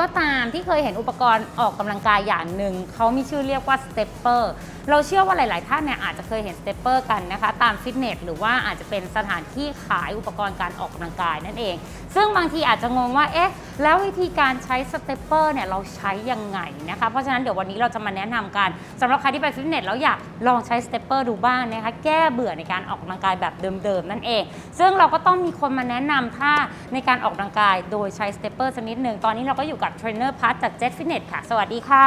ก็ตามที่เคยเห็นอุปกรณ์ออกกำลังกายอย่างหนึ่งเขามีชื่อเรียกว่าสเตปเปอร์เราเชื่อว่าหลาย ๆ ท่านเนี่ยอาจจะเคยเห็นสเตปเปอร์กันนะคะ ตามฟิตเนสหรือว่าอาจจะเป็นสถานที่ขายอุปกรณ์การออกกำลังกายนั่นเอง ซึ่งบางทีอาจจะงงว่าเอ๊ะ แล้ววิธีการใช้สเตปเปอร์เนี่ยเราใช้ยังไงนะคะ เพราะฉะนั้นเดี๋ยววันนี้เราจะมาแนะนำกันสำหรับใครที่ไปฟิตเนสแล้วอยากลองใช้สเตปเปอร์ดูบ้างนะคะ แก้เบื่อในการออกกำลังกายแบบเดิมๆนั่นเอง ซึ่งเราก็ต้องมีคนมาแนะนำท่าในการออกกำลังกายโดยใช้สเตปเปอร์สักนิดหนึ่งตอนนี้เราก็อยู่กับเทรนเนอร์พัทจาก Jet Fitness ค่ะ สวัสดีค่ะ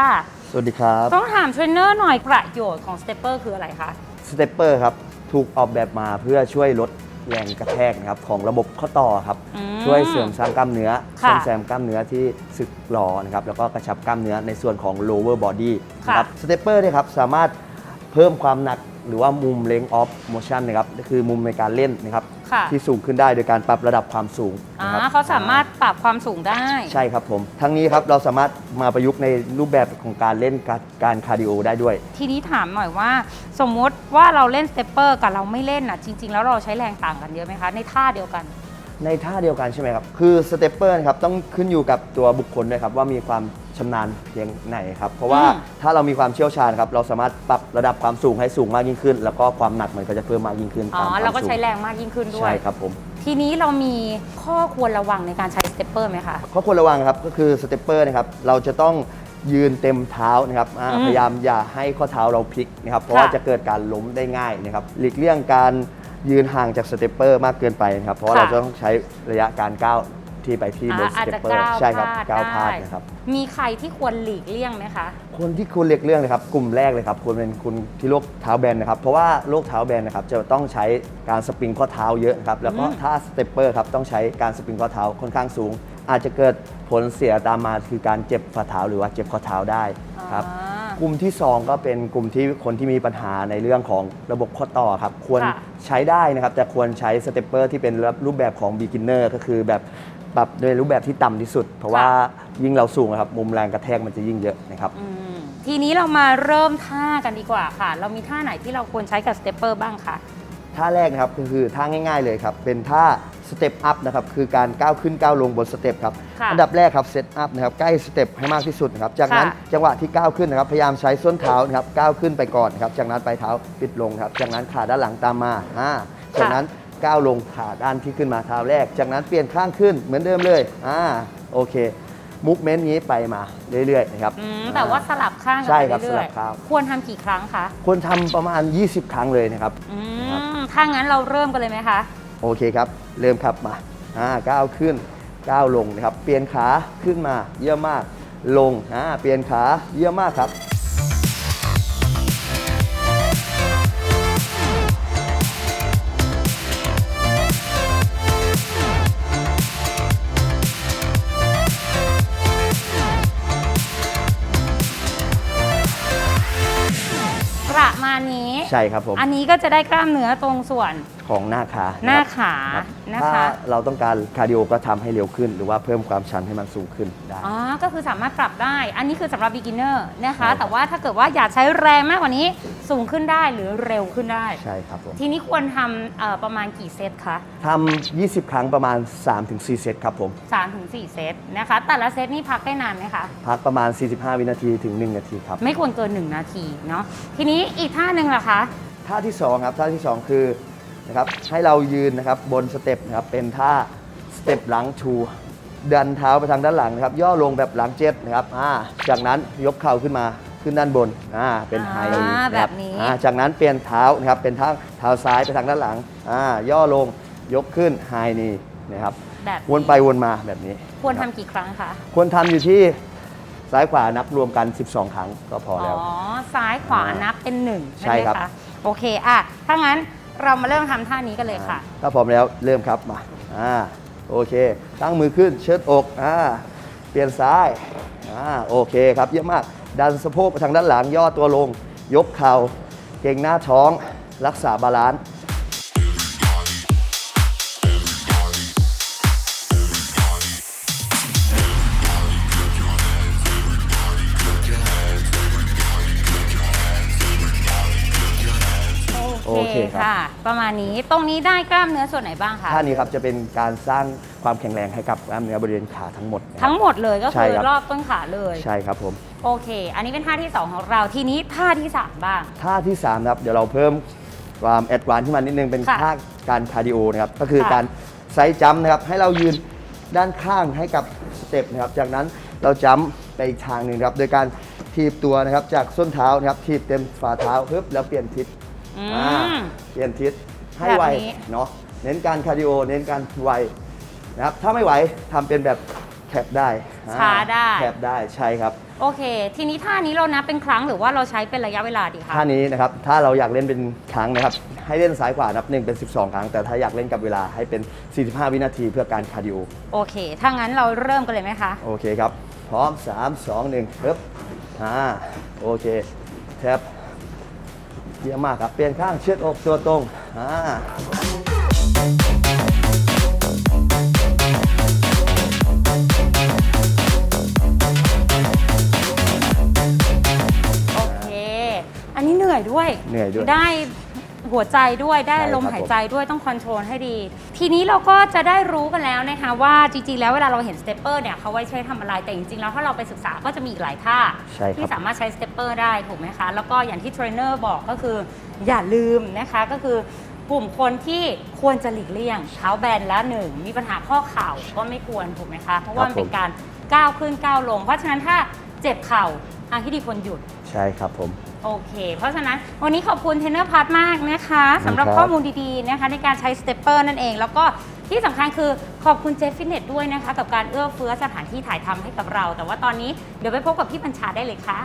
สวัสดีครับ ต้องถามเทรนเนอร์หน่อยประโยชน์ของสเตปเปอร์คืออะไรคะสเตปเปอร์ครับถูกออกแบบมาเพื่อช่วยลด แรงกระแทกนะครับของระบบข้อต่อครับ อืม ช่วยเสริมสร้างกล้ามเนื้อค่ะซ่อมแซมกล้ามเนื้อที่สึกหรอนะครับแล้วก็กระชับกล้ามเนื้อในส่วนของ lower body นะครับสเตปเปอร์เนี่ยครับสามารถเพิ่มความหนัก หรือว่ามุม range of motion นะครับคือมุมในการเล่นนะครับ ค่ะที่สูงขึ้นได้โดยการปรับระดับความสูงอ่านะครับเขาสามารถปรับความสูงได้ ใช่ครับผม ทั้งนี้ครับเราสามารถมาประยุกต์ในรูปแบบของการเล่นการการคาร์ดิโอได้ด้วย ทีนี้ถามหน่อยว่า สมมุติว่าเราเล่นสเตปเปอร์กับเราไม่เล่นอะ จริง ๆ แล้วเราใช้แรงต่างกันเยอะไหมคะ ในท่าเดียวกัน ในท่าเดียวกันใช่ไหมครับ คือสเตปเปอร์นะครับต้องขึ้นอยู่กับตัวบุคคลด้วยครับว่ามีความ ชำนาญเพียงไหนครับ เพราะว่าอืมถ้าเรามีความเชี่ยวชาญครับ เราสามารถปรับระดับความสูงให้สูงมากยิ่งขึ้น แล้วก็ความหนักมันก็จะเพิ่มมากยิ่งขึ้นอ๋อตามควมเราก็ใช้สูแรงมากยิ่งขึ้นด้วใช่ยครับผม ทีนี้เรามีข้อควรระวังในการใช้สเตปเปอร์ไหมคะ ข้อควรระวังครับก็คือสเตปเปอร์นะครับเราจะต้องยืนเต็มเท้านะครับอ่าอืมพยายามอย่าให้ข้อเท้าเราพลิกนะครับเพราะว่าค่ะจะเกิดการล้มได้ง่ายนะครับหลีกเลี่ยงการยืนห่างจากสเตปเปอร์มากเกินไปนะครับเพราะว่าค่ะเราจะต้องใช้ระยะการก้าว ที่ไปที่บนอ่าสอาจเตปจะเปอร์ก้าวใช่ครับพลาดก้าวพลาดได้นะครับ มีใครที่ควรหลีกเลี่ยงไหมคะ คนที่คุณเรียกเรื่องเลยครับกลุ่มแรกเลยครับควรเป็นคุณที่โรคเท้าแบนนะครับเพราะว่าโรคเท้าแบนนะครับจะต้องใช้การสปริงข้อเท้าเยอะนะครับแล้วก็อืม ถ้าสเตปเปอร์ครับต้องใช้การสปริงข้อเท้าค่อนข้างสูง อาจจะเกิดผลเสียตามมาคือการเจ็บฝ่าเท้าหรือว่าเจ็บข้อเท้าได้ครับ อ่า กลุ่มที่ 2 ก็เป็นกลุ่มที่คนที่มีปัญหาในเรื่องของระบบข้อต่อครับ ควรค่ะใช้ได้นะครับ แต่ควรใช้สเตปเปอร์ที่เป็นรูปแบบของ beginner ก็คือแบบ ปรับโดยรูปแบบที่ต่ำที่สุด เพราะว่ายิ่งเราสูงอะครับมุมแรงกระแทกมันจะยิ่งเยอะนะครับ อืมทีนี้เรามาเริ่มท่ากันดีกว่าค่ะ เรามีท่าไหนที่เราควรใช้กับสเตปเปอร์บ้างคะท่าแรกนะครับก็คือท่าง่าย ๆเลยครับ เป็นท่าสเต็ปอัพนะครับคือการก้าวขึ้นก้าวลงบนสเต็ปครับค่ะ อันดับแรกครับเซตอัพนะครับใกล้สเต็ปให้มากที่สุดนะครับจากนั้นค่ะจังหวะที่ก้าวขึ้นนะครับพยายามใช้ส้นเท้านะครับก้าวขึ้นไปก่อนนะครับจากนั้นปลายเท้าปิดลงครับจากนั้นขาด้านหลังตามมาอ่าจากนั้น ก้าวลงขาด้านที่ขึ้นมาเท้าแรก จากนั้นเปลี่ยนข้างขึ้นเหมือนเดิมเลยอ่าโอเคมุกเมนต์นี้ไปมาเรื่อยๆนะครับอืมแต่ว่าสลับข้างกันใช่ไปครับเรื่อยสลับข้างๆควรทำกี่ครั้งคะควรทำประมาณ 20 ครั้งเลยนะครับ อืครับมถ้างั้นเราเริ่มกันเลยไหมคะ โอเคครับ เริ่มครับมาอ่าก้าวขึ้นก้าวลงนะครับ เปลี่ยนขาขึ้นมาเยี่ยมมาก ลงอ่าเปลี่ยนขาเยี่ยมมากครับ ช่ครับผม อันนี้ก็จะได้กล้ามเนื้อตรงส่วนของหน้าขาหน้าครับขาครับนะถ้าคะเราต้องการคาร์ดิโอก็ทำให้เร็วขึ้น หรือว่าเพิ่มความชันให้มันสูงขึ้นได้ อ๋อก็คือสามารถปรับได้ อันนี้คือสำหรับ beginner นะคะใช่ครับแต่ว่าถ้าเกิดว่าอยากใช้แรงมากกว่านี้สูงขึ้นได้หรือเร็วขึ้นได้ ใช่ครับผมทีนี้ควรทำเอ่อประมาณกี่เซตคะทำ20 ครั้งประมาณ 3-4 เซตครับผม 3ถึง4เซตนะคะ แต่ละเซตนี่พักได้นานไหมคะ พักประมาณ 45 วินาทีถึง 1 นาทีครับ ไม่ควรเกิน 1 นาทีเนาะทีนี้อีกท่าหนึ่งล่ะคะ ท่าที่ 2 ครับ ท่าที่ 2 คือ นะครับให้เรายืนนะครับบนสเต็ปนะครับเป็นท่าสเต็ปหลังชูดันเท้าไปทางด้านหลังนะครับ ย่อลงแบบหลังเจ็ดนะครับอ่าจากนั้นยกเข่าขึ้นมาขึ้นด้านบนอ่าเป็นไฮอ่านะคแบรับบนี้ อ่าจากนั้นเปลี่ยนเท้านะครับเป็นเท้าเท้าซ้ายไปทางด้านหลังอ่าย่อลงยกขึ้นไฮนี่นะครับแบบวนไปวนมาแบบนี้ควรนะทำรับกี่ครั้งคะ ควรทำอยู่ที่ซ้ายขวานับรวมกัน 12 ครั้งก็พอแล้วอ๋อซ้ายขวานับเป็นหนึ่งใช่ไหมครับ คะ โอเค อะ ถ้างั้น เรามาเริ่มทำท่านี้กันเลยค่ะ ถ้าพร้อมแล้วเริ่มครับมาอ่าโอเค ตั้งมือขึ้นเชิดอกอ่าเปลี่ยนซ้ายอ่าโอเคครับเยี่ยมมาก ดันสะโพกไปทางด้านหลังย่อตัวลง ยกเข่า เก่งหน้าท้อง รักษาบาลานซ์ โอเคค่ะ ประมาณนี้ตรงนี้ได้กล้ามเนื้อส่วนไหนบ้างคะท่านี้ครับจะเป็นการสร้างความแข็งแรงให้กับกล้ามเนื้อบริเวณขาทั้งหมดนะครับ ทั้งหมดเลยก็ใช่คือครับ รอบต้นขาเลย ใช่ครับผมโอเค อันนี้เป็นท่าที่ 2 ของเรา ทีนี้ท่าที่ 3 บ้าง ท่าที่3นะครับเดี๋ยวเราเพิ่มความแอดวานซ์ขึ้นมานิดนึงเป็นค่ะท่าการคาร์ดิโอนะครับก็คือค่ะ การไซส์จัมป์นะครับให้เรายืนด้านข้างให้กับสเต็ปนะครับจากนั้นเราจัมป์ไปอีกทางหนึ่งนะครับโดยการทีบตัวนะครับจากส้นเท้านะครับทีบเต็มฝ่าเท้าปึ๊บแล้วเปลี่ยนทิศ อือ่าม เปลี่ยนทิศให้ไวแบบนี้ เนาะเน้นการคาร์ดิโอเน้นการไวนะครับถ้าไม่ไหวทำเป็นแบบแคบได้อ่ช้าได้ แคบได้ใช่ครับ โอเค ทีนี้ท่านี้เรานับเป็นครั้งหรือว่าเราใช้เป็นระยะเวลาดีคะท่านี้นะครับ ถ้าเราอยากเล่นเป็นครั้งนะครับ ให้เล่นซ้ายขวานับหนึ่งเป็น 12 ครั้ง แต่ถ้าอยากเล่นกับเวลาให้เป็น 45 วินาทีเพื่อการคาร์ดิโอ โอเค ถ้างั้นเราเริ่มกันเลยไหมคะ โอเคครับ พร้อม 3 2 1ปึ๊บอ่า โอเค แท็บ เยี่ยมมากครับ เปลี่ยนข้างเชือดอกตัวตรงอ่าโอเค อันนี้เหนื่อยด้วย เหนื่อยด้วย ได้ หัวใจด้วยได้ใช่ครับลมหายใจด้วยต้องคอนโทรลให้ดี ทีนี้เราก็จะได้รู้กันแล้วนะคะว่าจริงๆแล้วเวลาเราเห็นสเตปเปอร์เนี่ยเขาไว้ใช้ทำอะไรแต่จริงๆแล้วถ้าเราไปศึกษาก็จะมีอีกหลายท่าใช่ครับที่สามารถใช้สเตปเปอร์ได้ถูกไหมคะแล้วก็อย่างที่เทรนเนอร์บอกก็คืออย่าลืมนะคะก็คือกลุ่มคนที่ควรจะหลีกเลี่ยงเท้าแบนและหนึ่งมีปัญหาข้อเข่าก็ไม่ควรถูกไหมคะเพราะว่ามันเป็นการก้าวขึ้นก้าวลง เพราะฉะนั้นถ้าเจ็บเข่าทางที่ดีควรหยุดใช่ครับผม โอเค เพราะฉะนั้นวันนี้ขอบคุณเทรนเนอร์พัทมากนะคะสำหรับครับข้อมูลดีๆนะคะในการใช้สเตปเปอร์นั่นเอง แล้วก็ที่สำคัญคือขอบคุณเจฟฟิตเนสด้วยนะคะ กับการเอื้อเฟื้อสถานที่ถ่ายทำให้กับเรา แต่ว่าตอนนี้เดี๋ยวไปพบกับพี่บัญชาได้เลยค่ะ